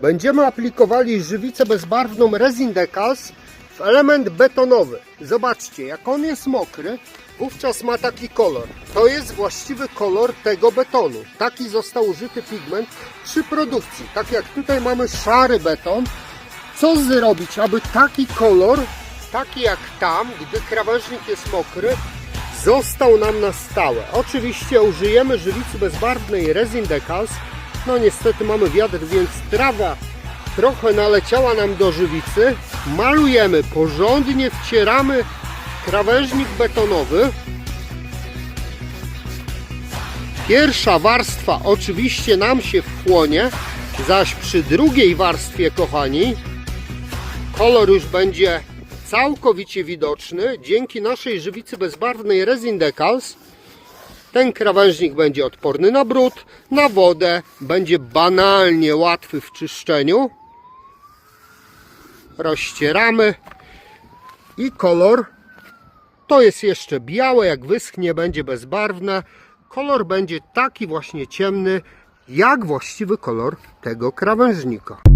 Będziemy aplikowali żywicę bezbarwną Resin Decals w element betonowy. Zobaczcie, jak on jest mokry, wówczas ma taki kolor. To jest właściwy kolor tego betonu. Taki został użyty pigment przy produkcji. Tak jak tutaj mamy szary beton, co zrobić, aby taki kolor, taki jak tam, gdy krawężnik jest mokry, został nam na stałe. Oczywiście użyjemy żywicy bezbarwnej Resin Decals. No niestety mamy wiatr, więc trawa trochę naleciała nam do żywicy. Malujemy, porządnie wcieramy krawężnik betonowy. Pierwsza warstwa oczywiście nam się wchłonie, zaś przy drugiej warstwie, kochani, kolor już będzie całkowicie widoczny dzięki naszej żywicy bezbarwnej Resin Decals. Ten krawężnik będzie odporny na brud, na wodę, będzie banalnie łatwy w czyszczeniu. Rozcieramy i kolor to jest jeszcze białe, jak wyschnie będzie bezbarwne. Kolor będzie taki właśnie ciemny, jak właściwy kolor tego krawężnika.